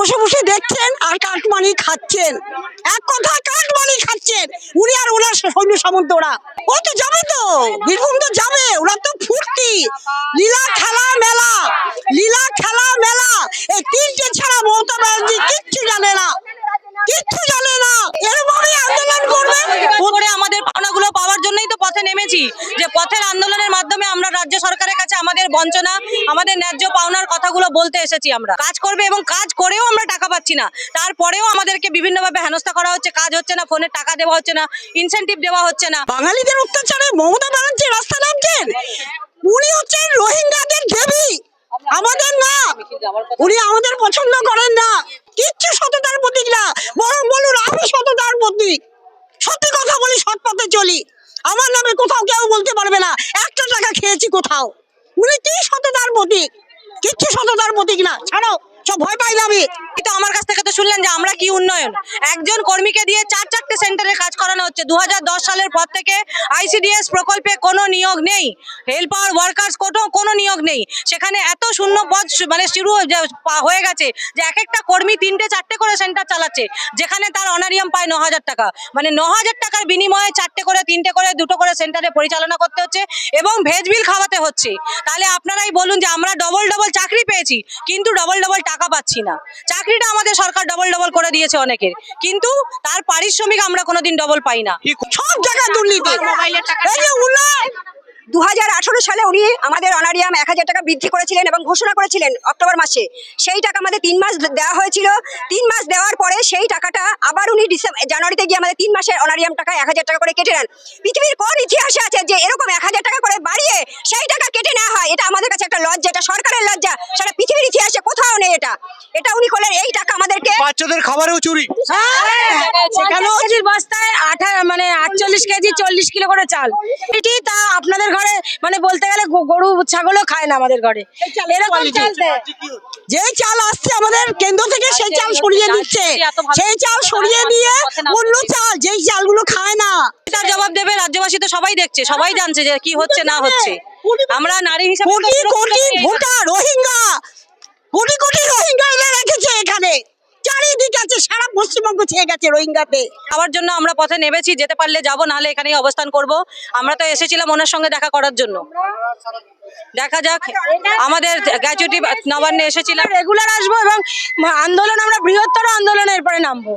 বসে বসে দেখছেন আর কাটমানি খাচ্ছেন। এক কথা কাটমানি খাচ্ছেন। উনি আর ওনার সৈন্য সামন্ত ওরা। ও তো যাবে তো। বীরভূম তো যাবে। ওরা তো ফুর্তি। লীলা খেলা মেলা। লীলা খেলা মেলা। এই তিনটে ছাড়া মমতা ব্যানার্জি কিচ্ছু জানে না। কিচ্ছু জানে না। এরভাবে আন্দোলন করবে। করে আমাদের পাওনাগুলো পাওয়ার জন্যই তো পথে নেমেছি। যে পথের আন্দোলনের বঞ্চনা, আমাদের ন্যায্য পাওনার কথাগুলো বলতে এসেছি আমরা। কাজ করবে এবং কাজ করেও আমরা টাকা পাচ্ছি না। তারপরেও আমাদেরকে বিভিন্নভাবে হেনস্থা করা হচ্ছে, কাজ হচ্ছে না, ফোনে টাকা দেওয়া হচ্ছে না ইনসেনটিভ দেওয়া হচ্ছে না। বাঙালিদের অত্যাচারে মমতা ব্যানার্জি রাস্তা নামছেন। উনি হচ্ছেন রোহিঙ্গাদের দেবী। আমাদের না। উনি আমাদের পছন্দ করেন না। কিচ্ছু সততার প্রতীক না। বরং বলুন, আমি সততার প্রতীক। সত্যি কথা বলি, সৎ পথে চলি। আমার নামে কোথাও কেউ বলতে পারবে না। একটা টাকা খেয়েছি কোথাও। তুই সততার প্রতীক কিচ্ছু সততার প্রতীক না। ছাড়ো সব ভয় পাই না আমি কিন্তু আমার কাছ থেকে তো শুনলেন যে আমরা কি উন্নয়ন? একজন কর্মীকে দিয়ে চার চারটে সেন্টারে কাজ করানো হচ্ছে। দুহাজার দশ সালের পর থেকে আইসিডিএস প্রকল্পে কোনো নিয়োগ নেই। হেল্পার, ওয়ার্কার্স কোনো কোনো নিয়োগ নেই। সেখানে এত শূন্য পদ মানে শুরু হয়ে গেছে যে এক একটা কর্মী তিনটে চারটে করে সেন্টার চালাচ্ছে। যেখানে তার অনারিয়াম পায় ন হাজার টাকা। মানে ন হাজার টাকার বিনিময়ে চারটে করে, তিনটে করে, দুটো করে সেন্টারে পরিচালনা করতে হচ্ছে এবং ভেজ বিল খাওয়াতে হচ্ছে। তাহলে আপনারাই বলুন যে আমরা ডবল ডবল চাকরি পেয়েছি, কিন্তু ডবল ডবল টাকা পাচ্ছি না। চাকরিটা আমাদের সরকার ডবল ডবল করে দিয়েছে অনেকের। কিন্তু তার পারিশ্রমিক আমরা কোনোদিন ডবল পাই না। সব জায়গায় দুর্নীতি। মোবাইলের উন্নয়ন দুহাজার আঠারো সালে উনি আমাদের অনারিয়াম এক হাজার টাকা বৃদ্ধি করেছিলেন এবং ঘোষণা করেছিলেন অক্টোবর মাসে। সেই টাকা আমাদের তিন মাস দেওয়া হয়েছিল। তিন মাস দেওয়ার পরে সেই টাকাটা আবার উনি ডিসেম্বর জানুয়ারিতে গিয়ে আমাদের তিন মাসের অনারিয়াম টাকা এক হাজার টাকা করে কেটে নেন। পৃথিবীর কোন ইতিহাসে আছে যে এরকম এক হাজার টাকা করে বাড়িয়ে সেই টাকা কেটে নেওয়া হয়? এটা আমাদের কাছে একটা লজ্জা এটা সরকারের লজ্জা। সারা পৃথিবীর ইতিহাসে কোথাও নেই এটা। এটা উনি করলেন এই টাকা আমাদেরকে বাচ্চাদের খাবারেও চুরি। সেখানেও বস্তায় আঠা মানে আটচল্লিশ কেজি চল্লিশ কিলো করে চাল। এটি তা আপনাদের ঘরে মানে বলতে গেলে গরু ছাগলও খায় না আমাদের ঘরে। এরকম চাল যে চাল আসছে আমাদের কেন্দ্র থেকে সেই চাল সরিয়ে দিচ্ছে। সেই চাল সরিয়ে দিয়ে অন্য চাল যেই চালগুলো খায় না। তার জবাব দেবে রাজ্যবাসী তো সবাই দেখছে সবাই জানছে যে কি হচ্ছে না হচ্ছে। আমরা নারী হিসেবে কোটি কোটি ভোটার রোহিঙ্গা কোটি কোটি রোহিঙ্গা এনে রেখেছে এখানে চারিদিকে আছে সারা পশ্চিমবঙ্গ ছেয়ে গেছে রোহিঙ্গাতে খাওয়ার জন্য আমরা পথে নেমেছি, যেতে পারলে যাব, নাহলে এখানেই অবস্থান করব। আমরা তো এসেছিলাম ওনার সঙ্গে দেখা করার জন্য। দেখা যাক, আমাদের গ্যাচুটি নবান্নে এসেছিলাম। রেগুলার আসব এবং আন্দোলন, আমরা বৃহত্তর আন্দোলনের পরে নামবো।